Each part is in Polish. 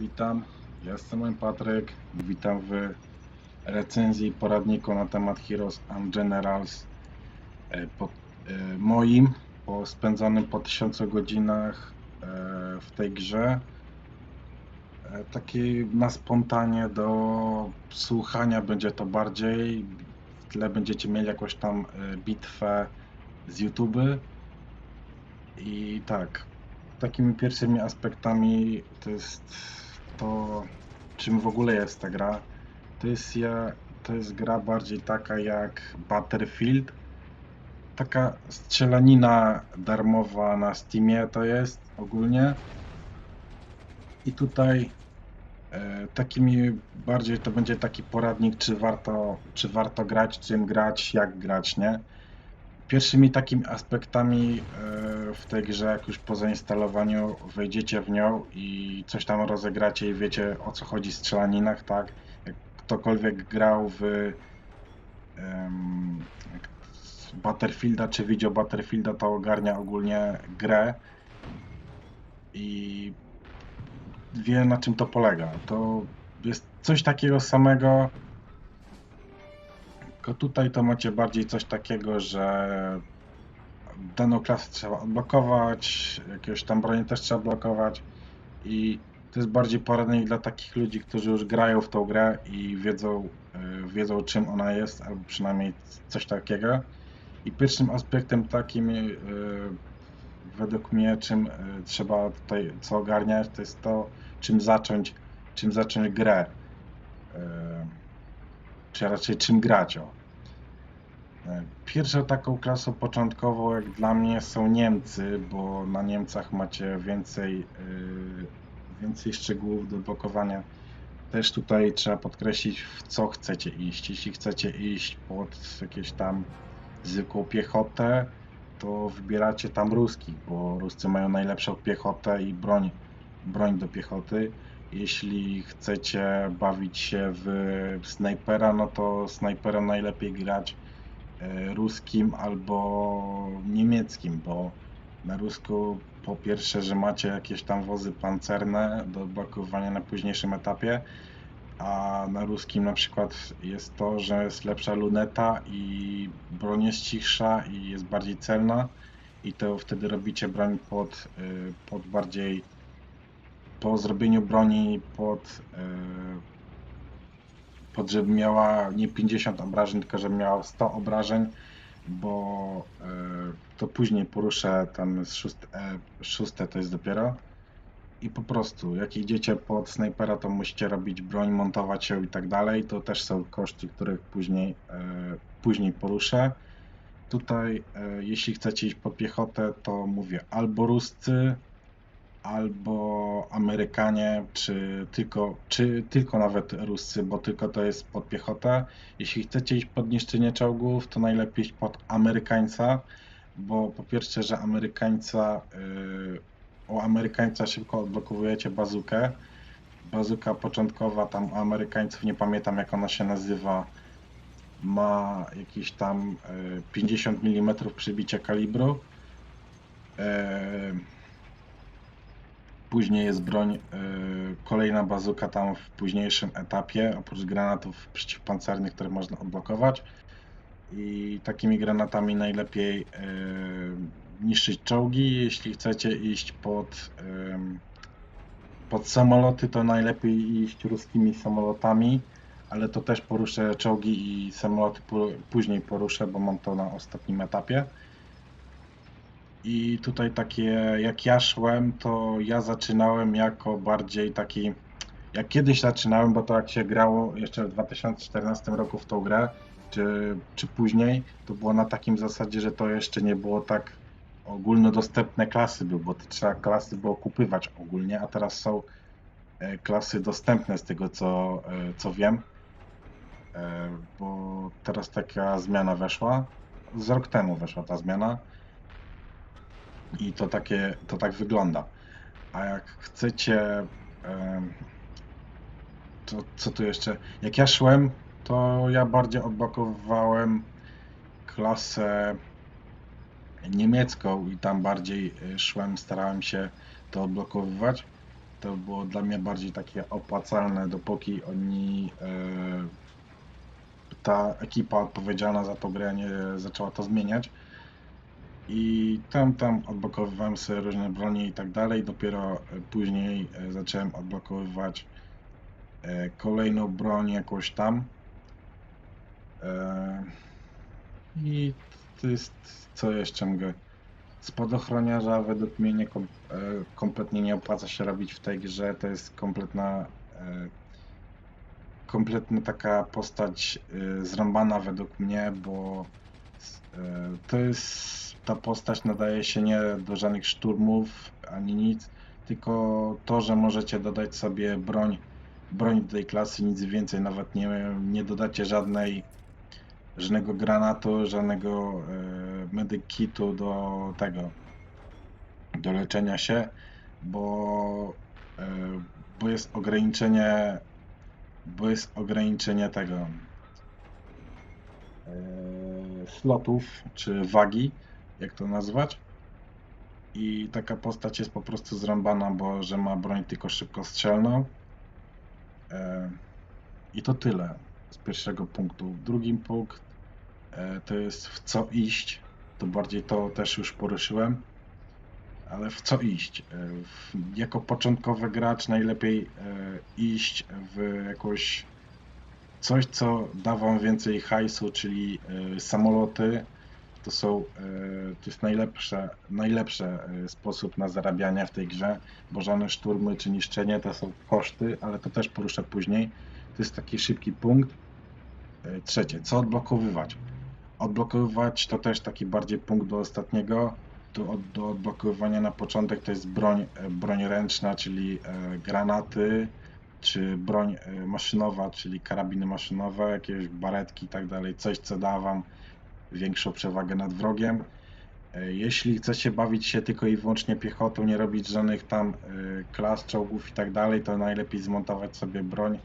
Witam, ja jestem Patryk. Witam w recenzji poradniku na temat Heroes and Generals e, po, e, moim, po spędzonym po tysiącu godzinach e, w tej grze. E, Taki na spontanie do słuchania będzie to bardziej. W tle będziecie mieli jakąś tam bitwę z YouTube. I tak, takimi pierwszymi aspektami to jest to, czym w ogóle jest ta gra. To jest, ja, to jest gra bardziej taka jak Battlefield. Taka strzelanina darmowa na Steamie to jest ogólnie. I tutaj e, takimi bardziej to będzie taki poradnik, czy warto, czy warto grać, czym grać, jak grać, nie? Pierwszymi takimi aspektami e, w tej grze, jak już po zainstalowaniu wejdziecie w nią i coś tam rozegracie i wiecie o co chodzi w strzelaninach, tak? Jak ktokolwiek grał w z Battlefielda czy widział Battlefielda, to ogarnia ogólnie grę i wie na czym to polega. To jest coś takiego samego, tylko tutaj to macie bardziej coś takiego, że daną klasę trzeba odblokować, jakiegoś tam broni też trzeba blokować i to jest bardziej poradnik dla takich ludzi, którzy już grają w tą grę i wiedzą, y, wiedzą czym ona jest, albo przynajmniej coś takiego. I pierwszym aspektem takim, y, według mnie, czym y, trzeba tutaj co ogarniać, to jest to, czym zacząć, czym zacząć grę. Czy raczej czym grać. O. E, Pierwszą taką klasą początkową, jak dla mnie, są Niemcy, bo na Niemcach macie więcej, yy, więcej szczegółów do blokowania. Też tutaj trzeba podkreślić, w co chcecie iść. Jeśli chcecie iść pod jakieś tam zwykłą piechotę, to wybieracie tam ruskich, bo Ruscy mają najlepszą piechotę i broń, broń do piechoty. Jeśli chcecie bawić się w snajpera, no to snajperem najlepiej grać e, ruskim albo niemieckim, bo na rusku po pierwsze, że macie jakieś tam wozy pancerne do blokowania na późniejszym etapie, a na ruskim na przykład jest to, że jest lepsza luneta i broń jest cichsza i jest bardziej celna i to wtedy robicie broń pod, y, pod bardziej po zrobieniu broni pod, e, pod żeby miała nie 50 obrażeń, tylko żeby miała 100 obrażeń, bo e, to później poruszę tam z szóste, e, szóste to jest dopiero. I po prostu, jak idziecie pod snajpera, to musicie robić broń, montować ją i tak dalej. To też są koszty, których później, e, później poruszę. Tutaj, e, jeśli chcecie iść pod piechotę, to mówię albo ruscy, albo Amerykanie, czy tylko, czy tylko nawet Ruscy, bo tylko to jest pod piechotę. Jeśli chcecie iść pod niszczenie czołgów, to najlepiej iść pod Amerykańca, bo po pierwsze, że Amerykańca, yy, u Amerykańca szybko odblokowujecie bazukę. Bazuka początkowa tam Amerykańców, nie pamiętam jak ona się nazywa, ma jakieś tam yy, 50 mm przybicia kalibru. Yy, Później jest broń, y, kolejna bazuka tam w późniejszym etapie, oprócz granatów przeciwpancernych, które można odblokować. I takimi granatami najlepiej y, niszczyć czołgi. Jeśli chcecie iść pod, pod samoloty, to najlepiej iść ruskimi samolotami, ale to też poruszę czołgi i samoloty pó- później poruszę, bo mam to na ostatnim etapie. I tutaj takie, jak ja szłem, to ja zaczynałem jako bardziej taki, jak kiedyś zaczynałem, bo to jak się grało jeszcze w 2014 roku w tą grę, czy, czy później, to było na takim zasadzie, że to jeszcze nie było tak ogólnodostępne klasy były, bo trzeba klasy było kupywać ogólnie, a teraz są e, klasy dostępne z tego co, e, co wiem, E, bo teraz taka zmiana weszła, z rok temu weszła ta zmiana, i to takie, to tak wygląda. A jak chcecie, to co tu jeszcze? Jak ja szłem, to ja bardziej odblokowywałem klasę niemiecką i tam bardziej y, szłem, starałem się to odblokowywać. to było dla mnie bardziej takie opłacalne, dopóki oni, e, ta ekipa odpowiedzialna za tą grę nie zaczęła to zmieniać. I tam, tam odblokowywałem sobie różne bronie i tak dalej. Dopiero e, później e, zacząłem odblokowywać e, kolejną broń jakąś tam. I to jest, co jeszcze mogę. Spadochroniarza według mnie nie, kom, kompletnie nie opłaca się robić w tej grze. To jest kompletna, kompletna taka postać zrąbana według mnie, bo to jest ta postać nadaje się nie do żadnych szturmów ani nic, tylko to, że możecie dodać sobie broń, broń do tej klasy, nic więcej, nawet nie, nie dodacie żadnej żadnego granatu, żadnego e, medykitu do tego, do leczenia się, bo, e, bo jest ograniczenie, bo jest ograniczenie tego. E, slotów, czy wagi, jak to nazwać. I taka postać jest po prostu zrąbana, bo że ma broń tylko szybkostrzelną. E, I to tyle z pierwszego punktu. Drugi punkt e, to jest w co iść. To bardziej to też już poruszyłem. Ale w co iść? E, jako początkowy gracz najlepiej iść w jakąś coś, co da wam więcej hajsu, czyli e, samoloty. To są, e, to jest najlepsze, najlepsze e, sposób na zarabianie w tej grze, bo żadne szturmy czy niszczenie to są koszty, ale to też poruszę później. To jest taki szybki punkt. Trzecie, co odblokowywać? Odblokowywać to też taki bardziej punkt do ostatniego. Do, do odblokowywania na początek to jest broń, broń ręczna, czyli granaty, czy broń e, maszynowa, czyli karabiny maszynowe, jakieś baretki i tak dalej, coś co da wam większą przewagę nad wrogiem. E, Jeśli chcecie bawić się tylko i wyłącznie piechotą, nie robić żadnych tam e, klas, czołgów i tak dalej, to najlepiej zmontować sobie broń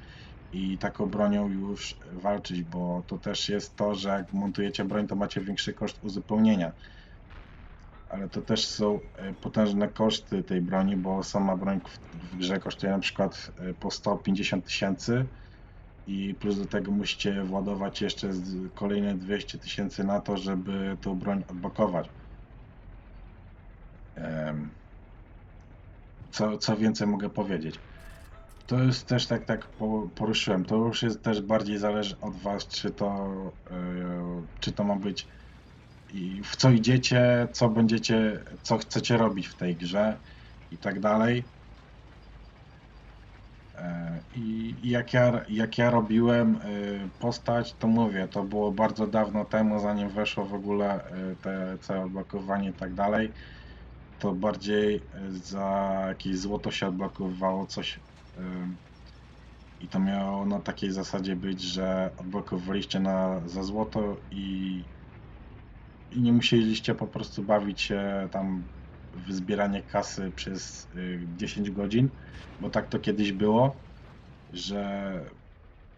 i taką bronią już walczyć, bo to też jest to, że jak montujecie broń, to macie większy koszt uzupełnienia. Ale to też są e, potężne koszty tej broni, bo sama broń w- grze kosztuje na przykład e, po 150 tysięcy i plus do tego musicie władować jeszcze kolejne 200 tysięcy na to, żeby tą broń odblokować. Co, co więcej mogę powiedzieć? To jest też tak, tak po- poruszyłem. To już jest też bardziej zależy od Was, czy to, e, czy to ma być i w co idziecie, co będziecie, co chcecie robić w tej grze i tak dalej. E, I jak ja, jak ja robiłem e, postać, to mówię, to było bardzo dawno temu, zanim weszło w ogóle e, te całe odblokowanie i tak dalej. To bardziej za jakieś złoto się odblokowywało coś. I to miało na takiej zasadzie być, że odblokowaliście na, za złoto i, i nie musieliście po prostu bawić się tam w zbieranie kasy przez y, 10 godzin, bo tak to kiedyś było, że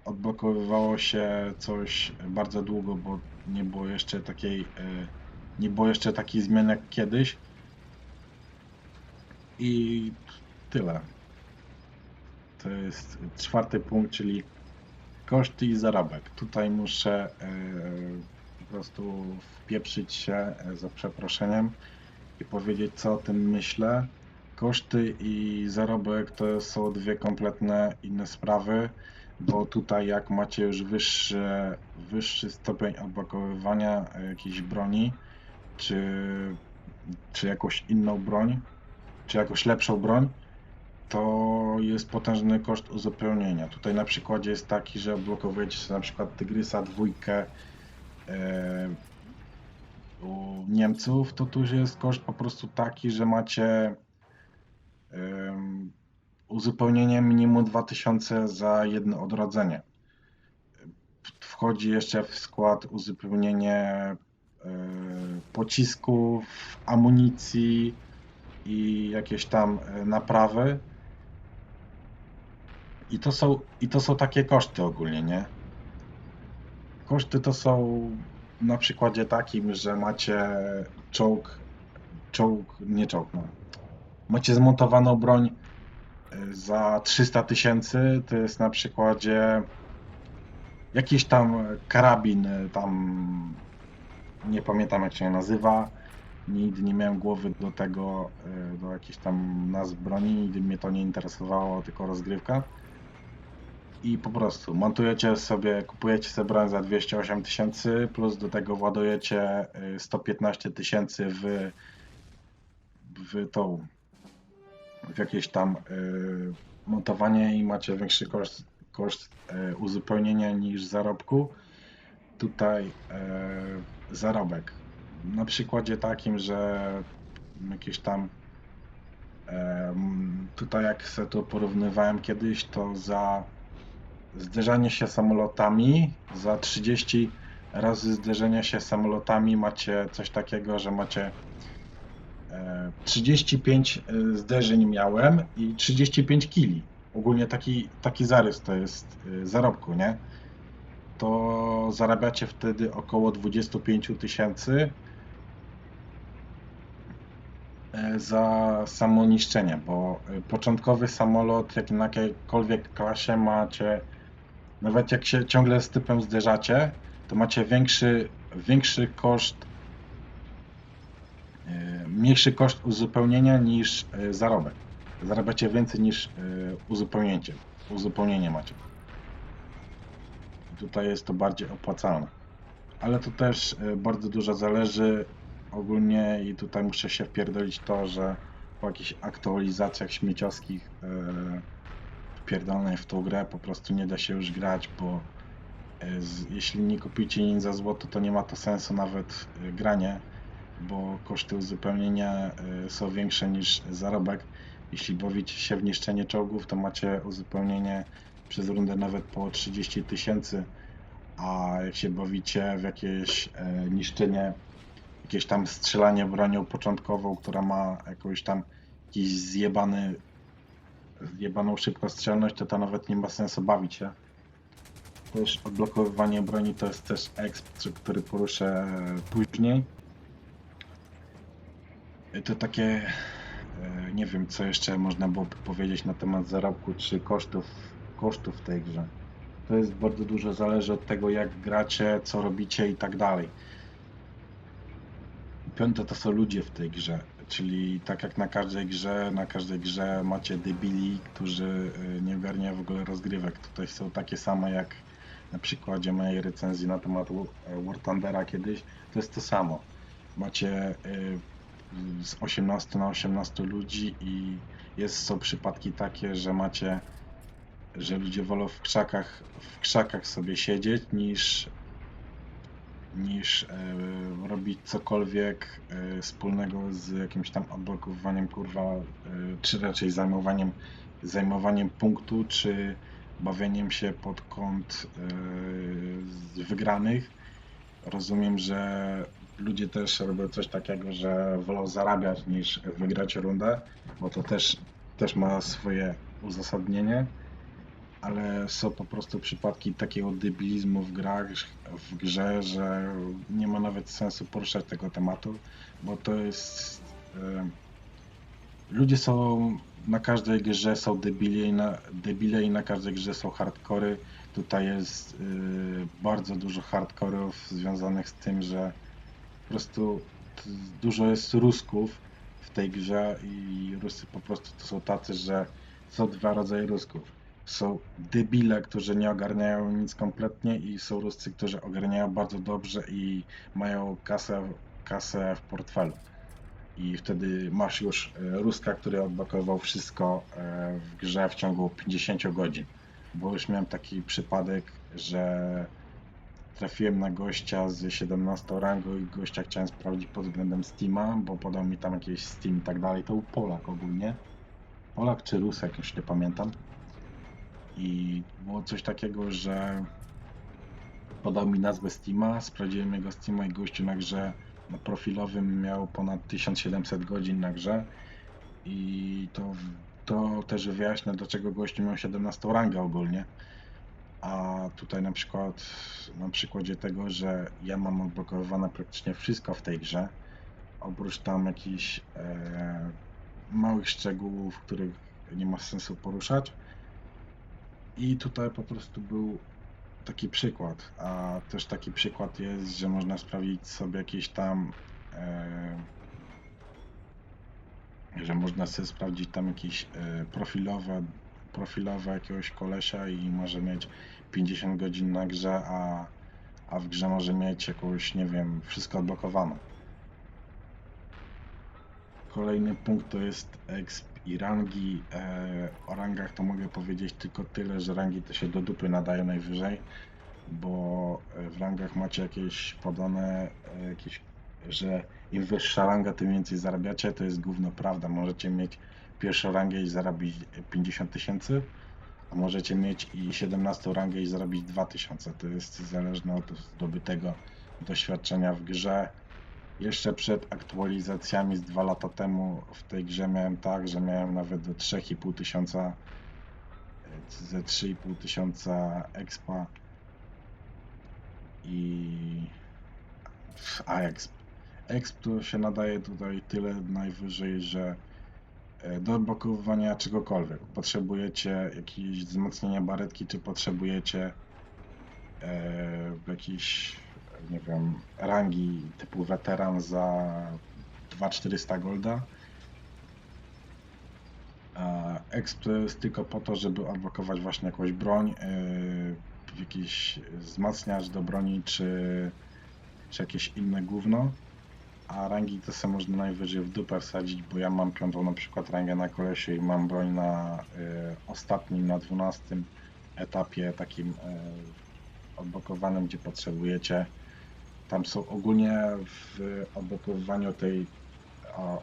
odblokowywało się coś bardzo długo, bo nie było jeszcze takiej, y, nie było jeszcze takich zmian jak kiedyś. I tyle. To jest czwarty punkt, czyli koszty i zarobek. Tutaj muszę y, prostu wpieprzyć się y, za przeproszeniem i powiedzieć, co o tym myślę. Koszty i zarobek to są dwie kompletne inne sprawy, bo tutaj jak macie już wyższy, wyższy stopień odblokowywania e, jakiejś broni, czy, czy jakąś inną broń, czy jakąś lepszą broń, to jest potężny koszt uzupełnienia. Tutaj na przykładzie jest taki, że odblokowujecie sobie na przykład Tygrysa dwójkę e, u Niemców, to tu jest koszt po prostu taki, że macie em, uzupełnienie minimum 2000 za jedno odrodzenie. Wchodzi jeszcze w skład uzupełnienie e, pocisków, amunicji i jakieś tam naprawy. I to są, i to są takie koszty ogólnie, nie? Koszty to są na przykładzie takim, że macie czołg, czołg, nie czołg, no. Macie zmontowaną broń, yy, za 300 tysięcy to jest na przykładzie jakiś tam karabin, y, tam nie pamiętam jak się nazywa. Nigdy nie miałem głowy do tego, y, do jakichś tam nazw broni, nigdy mnie to nie interesowało, tylko rozgrywka. I po prostu montujecie sobie, kupujecie sobie za 208 tysięcy, plus do tego władujecie y, 115 tysięcy w, w tą, w jakieś tam y, montowanie i macie większy koszt, koszt y, uzupełnienia niż zarobku. Tutaj y, zarobek. Na przykładzie takim, że jakieś tam em, tutaj jak sobie to porównywałem kiedyś, to za zderzanie się samolotami, za 30 razy zderzenia się samolotami macie coś takiego, że macie e, 35 e, zderzeń miałem i 35 kili. Ogólnie taki, taki zarys to jest e, zarobku, nie? To zarabiacie wtedy około 25 tysięcy e, za samo niszczenie, bo e, początkowy samolot, jak na jakiejkolwiek klasie macie, nawet jak się ciągle z typem zderzacie, to macie większy, większy koszt, e, mniejszy koszt uzupełnienia niż e, zarobek. Zarabiacie więcej niż e, uzupełnienie, uzupełnienie macie. Tutaj jest to bardziej opłacalne. Ale to też bardzo dużo zależy ogólnie i tutaj muszę się wpierdolić to, że po jakichś aktualizacjach śmieciowskich wpierdolonej w tą grę po prostu nie da się już grać, bo e, z, jeśli nie kupicie nic za złoto, to nie ma to sensu nawet e, granie, bo koszty uzupełnienia e, są większe niż zarobek. Jeśli bawicie się w niszczenie czołgów, to macie uzupełnienie przez rundę nawet po 30 tysięcy, a jak się bawicie w jakieś niszczenie, jakieś tam strzelanie bronią początkową, która ma jakąś tam jakiś zjebany zjebaną szybkostrzelność, to to nawet nie ma sensu bawić się. Też odblokowywanie broni to jest też exp, który poruszę później. I To takie, e, nie wiem co jeszcze można byłoby powiedzieć na temat zarobku czy kosztów, kosztów w tej grze. To jest bardzo dużo, zależy od tego jak gracie, co robicie i tak dalej. Piąte to są ludzie w tej grze, czyli tak jak na każdej grze, na każdej grze macie debili, którzy y, nie ogarniają w ogóle rozgrywek. Tutaj są takie same jak na przykładzie mojej recenzji na temat Wa- War Thundera kiedyś, to jest to samo. Macie y, z 18 na 18 ludzi i jest, są przypadki takie, że macie, że ludzie wolą w krzakach, w krzakach sobie siedzieć niż niż e, robić cokolwiek e, wspólnego z jakimś tam odblokowywaniem kurwa, e, czy raczej zajmowaniem, zajmowaniem punktu, czy bawieniem się pod kąt wygranych. Rozumiem, że ludzie też robią coś takiego, że wolą zarabiać niż wygrać rundę, bo to też, też ma swoje uzasadnienie ale są po prostu przypadki takiego debilizmu w grach, w grze, że nie ma nawet sensu poruszać tego tematu, bo to jest... E, ludzie są na każdej grze są debile i na, debile i na każdej grze są hardkory. Tutaj jest e, bardzo dużo hardkorów związanych z tym, że po prostu dużo jest Rusków w tej grze i Rusy po prostu to są tacy, że są dwa rodzaje Rusków są debile, którzy nie ogarniają nic kompletnie i są Ruscy, którzy ogarniają bardzo dobrze i mają kasę, kasę w portfelu. I wtedy masz już e, Ruska, który odblokował wszystko e, w grze w ciągu 50 godzin. Bo już miałem taki przypadek, że trafiłem na gościa z 17 rangą i gościa chciałem sprawdzić pod względem Steama, bo podał mi tam jakieś Steam i tak dalej. To był Polak ogólnie. Polak czy Rusek, już nie pamiętam. I było coś takiego, że podał mi nazwę Steama, sprawdziłem jego Steama i gościu na grze na profilowym miał ponad 1700 godzin na grze i to, to też wyjaśnia dlaczego gościu miał 17 rangę ogólnie. A tutaj na przykład na przykładzie tego, że ja mam odblokowywane praktycznie wszystko w tej grze, oprócz tam jakichś e, małych szczegółów, których nie ma sensu poruszać. I tutaj po prostu był taki przykład, a też taki przykład jest, że można sprawdzić sobie jakieś tam, e, że można sobie sprawdzić tam jakieś e, profilowe, profilowe jakiegoś kolesia i może mieć 50 godzin na grze, a, a w grze może mieć jakąś, nie wiem, wszystko odblokowane. Kolejny punkt to jest exp i rangi. E, o rangach to mogę powiedzieć tylko tyle, że rangi to się do dupy nadają najwyżej, bo e, w rangach macie jakieś podane, e, jakieś, że im wyższa ranga, tym więcej zarabiacie. To jest gówno prawda. Możecie mieć pierwszą rangę i zarobić 50 tysięcy, a możecie mieć i 17 rangę i zarobić 2000. To jest zależne od zdobytego doświadczenia w grze. Jeszcze przed aktualizacjami z dwa lata temu w tej grze miałem tak, że miałem nawet do 3,5 tysiąca ze 3,5 tysiąca expa i a exp. Exp to się nadaje tutaj tyle najwyżej, że e, do odblokowywania czegokolwiek. Potrzebujecie jakieś wzmocnienia baretki, czy potrzebujecie e, jakiś nie wiem, rangi typu weteran za 2400 golda. Exp to jest tylko po to, żeby odblokować właśnie jakąś broń, yy, jakiś wzmacniacz do broni, czy, czy jakieś inne gówno. A rangi to sobie można najwyżej w dupę wsadzić, bo ja mam piątą na przykład rangę na kolesie i mam broń na yy, ostatnim, na 12 etapie takim yy, odblokowanym, gdzie potrzebujecie tam są ogólnie w odblokowywaniu tej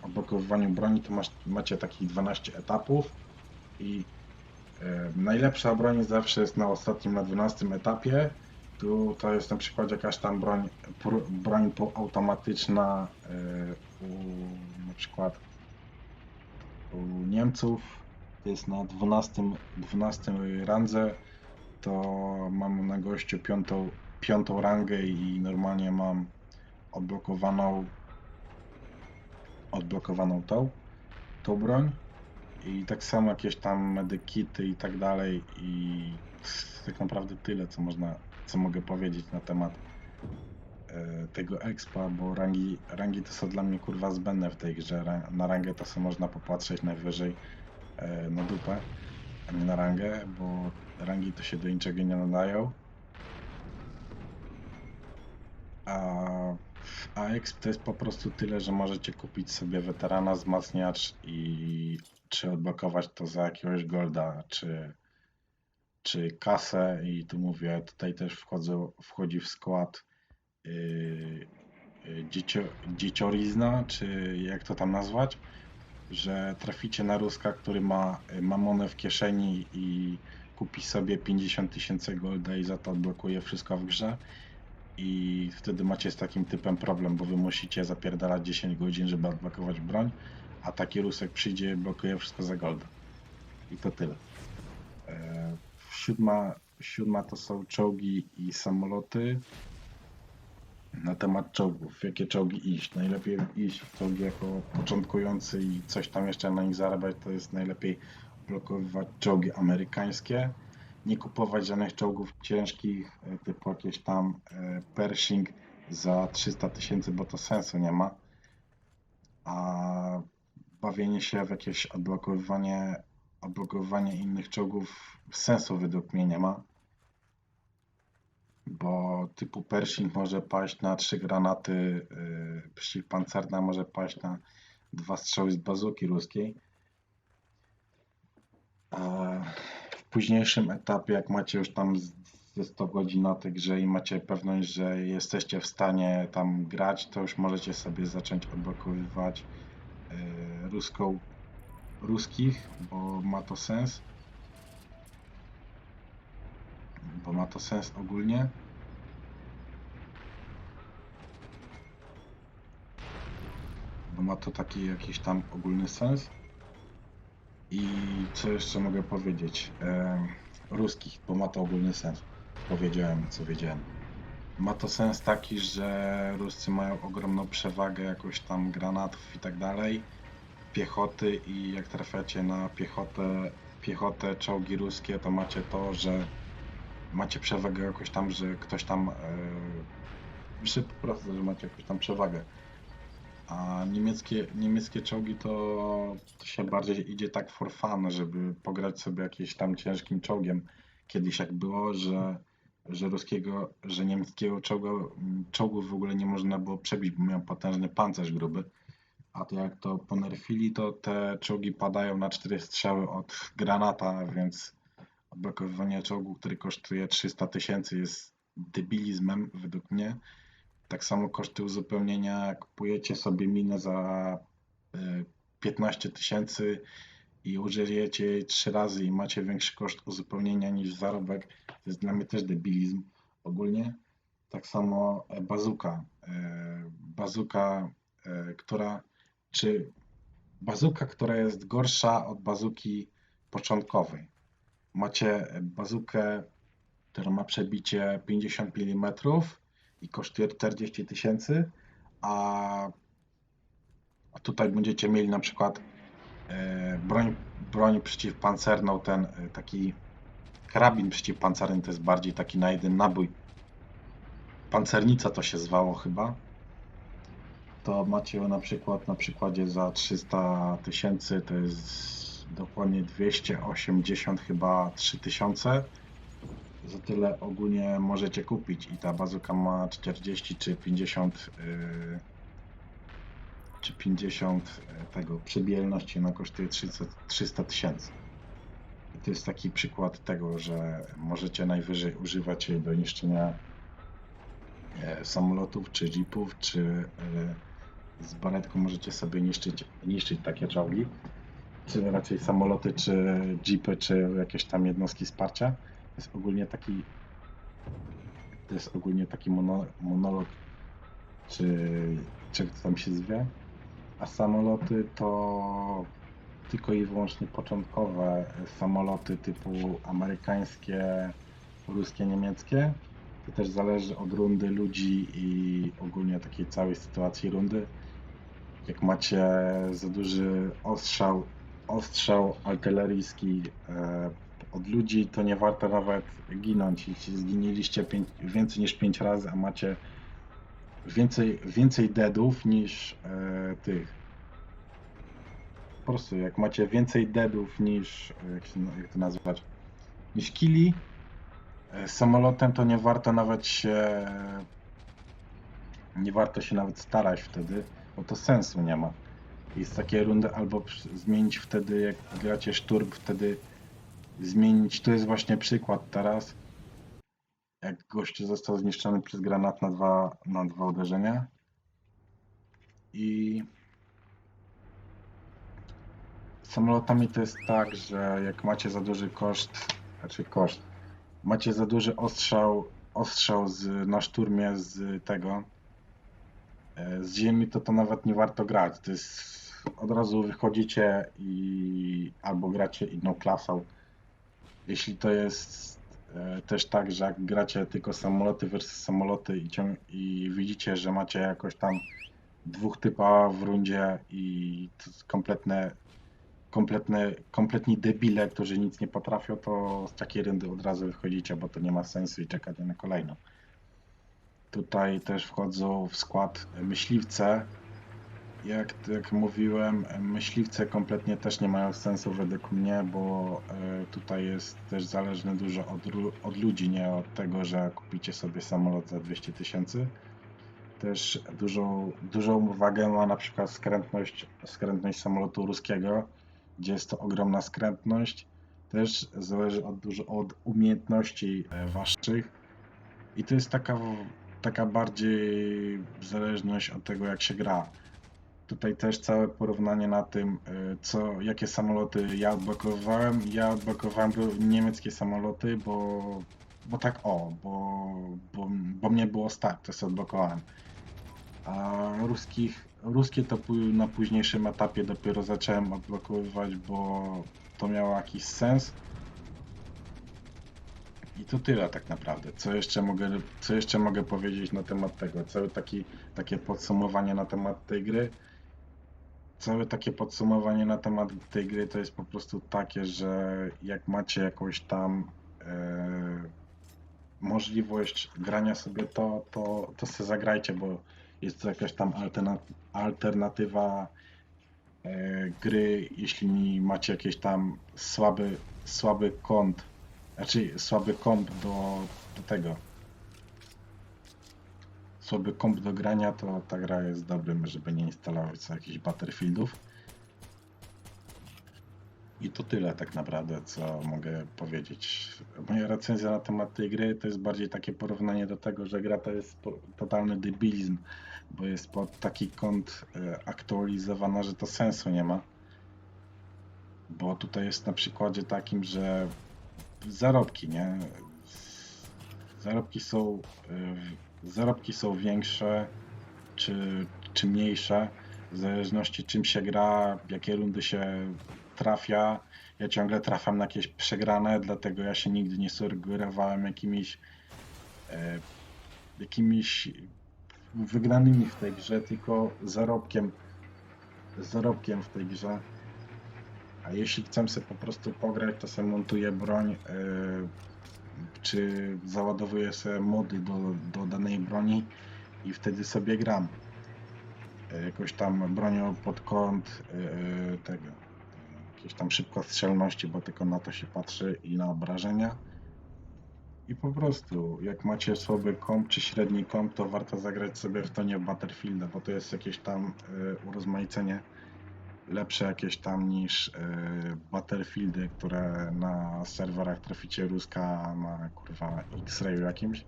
odblokowywaniu broni to masz, macie takich 12 etapów i e, najlepsza broń zawsze jest na ostatnim, na 12 etapie. Tu to jest na przykład jakaś tam broń, broń półautomatyczna e, u, na przykład u Niemców. To jest na 12, 12 randze. To mam na gościu piątą, piątą rangę i normalnie mam odblokowaną odblokowaną tą, tą broń i tak samo jakieś tam medykity i tak dalej i tak naprawdę tyle, co można, co mogę powiedzieć na temat e, tego expa, bo rangi, rangi to są dla mnie kurwa zbędne w tej grze. Na rangę to sobie można popatrzeć najwyżej e, na dupę, a nie na rangę, bo rangi to się do niczego nie nadają. A, a exp to jest po prostu tyle, że możecie kupić sobie weterana, wzmacniacz i czy odblokować to za jakiegoś golda, czy, czy kasę. I tu mówię, tutaj też wchodzi w skład yy, dziecio, dzieciorizna, czy jak to tam nazwać, że traficie na Ruska, który ma mamonę w kieszeni i kupi sobie 50 tysięcy golda i za to odblokuje wszystko w grze i wtedy macie z takim typem problem, bo wy musicie zapierdalać 10 godzin, żeby odblokować broń, a taki Rusek przyjdzie blokuje wszystko za golda. I to tyle. E, Siódma, siódma to są czołgi i samoloty. Na temat czołgów, jakie czołgi iść? Najlepiej iść w czołgi jako początkujący i coś tam jeszcze na nich zarabiać, to jest najlepiej blokowywać czołgi amerykańskie nie kupować żadnych czołgów ciężkich, e, typu jakieś tam e, Pershing za 300 tysięcy, bo to sensu nie ma. A bawienie się w jakieś odblokowywanie, odblokowywanie innych czołgów sensu według mnie nie ma. Bo typu Pershing może paść na trzy granaty, yy, przeciwpancerna może paść na dwa strzały z bazuki ruskiej. W późniejszym etapie, jak macie już tam ze 100 godzin na tej grze i macie pewność, że jesteście w stanie tam grać, to już możecie sobie zacząć odblokowywać e, ruską, ruskich, bo ma to sens. Bo ma to sens ogólnie. Bo ma to taki jakiś tam ogólny sens. I co jeszcze mogę powiedzieć? E, ruskich, bo ma to ogólny sens. Powiedziałem, co wiedziałem. Ma to sens taki, że Ruscy mają ogromną przewagę jakoś tam granatów i tak dalej. piechoty i jak trafiacie na piechotę, piechotę, czołgi ruskie, to macie to, że macie przewagę jakoś tam, że ktoś tam, e, że po prostu, że macie jakąś tam przewagę. A niemieckie, niemieckie czołgi to, to się bardziej idzie tak for fun, żeby pograć sobie jakimś tam ciężkim czołgiem. Kiedyś jak było, że, że ruskiego, że niemieckiego czołgu, czołgu w ogóle nie można było przebić, bo miał potężny pancerz gruby. A to jak to ponerfili, to te czołgi padają na cztery strzały od granata, więc odblokowywanie czołgu, który kosztuje 300 tysięcy jest debilizmem według mnie. Tak samo koszty uzupełnienia, kupujecie sobie minę za y, 15 tysięcy i użyjecie jej 3 razy i macie większy koszt uzupełnienia niż zarobek, to jest dla mnie też debilizm ogólnie. Tak samo e, bazuka. E, Bazuka, e, która, czy bazuka, która jest gorsza od bazuki początkowej. Macie bazukę, która ma przebicie 50 mm i kosztuje 40 tysięcy, a tutaj będziecie mieli na przykład e, broń, broń przeciwpancerną, ten e, taki karabin przeciwpancerny to jest bardziej taki na jeden nabój. Pancernica to się zwało chyba. To macie ją na przykład na przykładzie za 300 tysięcy, to jest dokładnie 280 chyba 3000. Za tyle ogólnie możecie kupić i ta bazuka ma 40 czy 50 yy, czy 50 tego przebijalności, ona kosztuje 300 300 tysięcy. To jest taki przykład tego, że możecie najwyżej używać jej do niszczenia e, samolotów, czy jeepów, czy e, z baretką możecie sobie niszczyć, niszczyć takie czołgi, czy raczej samoloty, czy jeepy, czy jakieś tam jednostki wsparcia. Jest ogólnie taki to jest ogólnie taki mono, monolog, czy, czy tam się zwie. A samoloty to tylko i wyłącznie początkowe samoloty typu amerykańskie, ruskie, niemieckie. To też zależy od rundy ludzi i ogólnie takiej całej sytuacji rundy. Jak macie za duży ostrzał, ostrzał artyleryjski e, od ludzi, to nie warto nawet ginąć. Jeśli zginęliście pięć, więcej niż 5 razy, a macie więcej, więcej deadów niż e, tych. Po prostu jak macie więcej deadów niż, e, jak, się, jak to nazwać, niż killi e, samolotem, to nie warto nawet się nie warto się nawet starać wtedy, bo to sensu nie ma. Jest takie rundy albo zmienić wtedy, jak gracie szturm, wtedy zmienić, to jest właśnie przykład teraz, jak gościu został zniszczony przez granat na dwa, na dwa uderzenia. I samolotami to jest tak, że jak macie za duży koszt, znaczy koszt, macie za duży ostrzał, ostrzał z, na szturmie z tego, e, z ziemi, to to nawet nie warto grać. To jest, od razu wychodzicie i albo gracie inną klasą. Jeśli to jest e, też tak, że jak gracie tylko samoloty versus samoloty i, i widzicie, że macie jakoś tam dwóch typa w rundzie i kompletne, kompletne, kompletni debile, którzy nic nie potrafią, to z takiej rundy od razu wychodzicie, bo to nie ma sensu i czekacie na kolejną. Tutaj też wchodzą w skład myśliwce. Jak, jak mówiłem, myśliwce kompletnie też nie mają sensu według mnie, bo e, tutaj jest też zależne dużo od, od ludzi, nie od tego, że kupicie sobie samolot za 200 tysięcy. Też dużą, dużą wagę ma na przykład skrętność, skrętność samolotu ruskiego, gdzie jest to ogromna skrętność. Też zależy od, dużo od umiejętności e, waszych. I to jest taka, taka bardziej zależność od tego, jak się gra. Tutaj też całe porównanie na tym, y, co, jakie samoloty ja odblokowałem. Ja odblokowałem niemieckie samoloty, bo, bo tak o, bo, bo, bo mnie było stać, to sobie odblokowałem. A ruskich, ruskie to na późniejszym etapie dopiero zacząłem odblokowywać, bo to miało jakiś sens. I to tyle tak naprawdę. Co jeszcze mogę, co jeszcze mogę powiedzieć na temat tego? Całe taki, takie podsumowanie na temat tej gry. Całe takie podsumowanie na temat tej gry to jest po prostu takie, że jak macie jakąś tam e, możliwość grania sobie to, to, to sobie zagrajcie, bo jest to jakaś tam alterna, alternatywa e, gry, jeśli macie jakiś tam słaby, słaby kąt, znaczy słaby komp do, do tego. Słaby komp do grania, to ta gra jest dobrym, żeby nie instalować sobie jakichś Battlefieldów. I to tyle tak naprawdę, co mogę powiedzieć. Moja recenzja na temat tej gry to jest bardziej takie porównanie do tego, że gra to jest totalny debilizm, bo jest pod taki kąt e, aktualizowana, że to sensu nie ma. Bo tutaj jest na przykładzie takim, że zarobki, nie? Zarobki są, e, zarobki są większe czy, czy mniejsze, w zależności czym się gra, jakie rundy się trafia. Ja ciągle trafiam na jakieś przegrane, dlatego ja się nigdy nie sugerowałem jakimiś e, jakimiś wygranymi w tej grze, tylko zarobkiem zarobkiem w tej grze. A jeśli chcę sobie po prostu pograć, to sobie montuję broń, e, czy załadowuję sobie mody do, do danej broni i wtedy sobie gram. E, Jakoś tam bronią pod kąt e, tego, jakieś tam szybkostrzelności, bo tylko na to się patrzy i na obrażenia. I po prostu, jak macie słaby komp czy średni komp, to warto zagrać sobie w tonie Battlefielda, bo to jest jakieś tam e, urozmaicenie lepsze jakieś tam niż e, Battlefieldy, które na serwerach traficie ruska na kurwa X-rayu jakimś.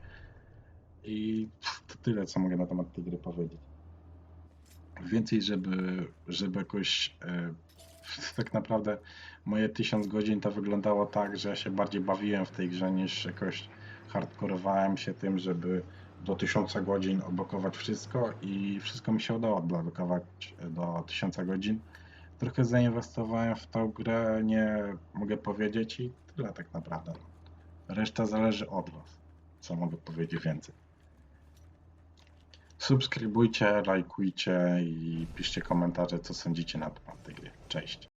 I to tyle, co mogę na temat tej gry powiedzieć. Więcej, żeby, żeby jakoś e, tak naprawdę moje 1000 godzin to wyglądało tak, że ja się bardziej bawiłem w tej grze niż jakoś hardkorowałem się tym, żeby do 1000 godzin odblokować wszystko i wszystko mi się udało odblokować do 1000 godzin. Trochę zainwestowałem w tą grę, nie mogę powiedzieć i tyle tak naprawdę. Reszta zależy od Was, co mogę powiedzieć więcej. Subskrybujcie, lajkujcie i piszcie komentarze, co sądzicie na temat tej gry. Cześć.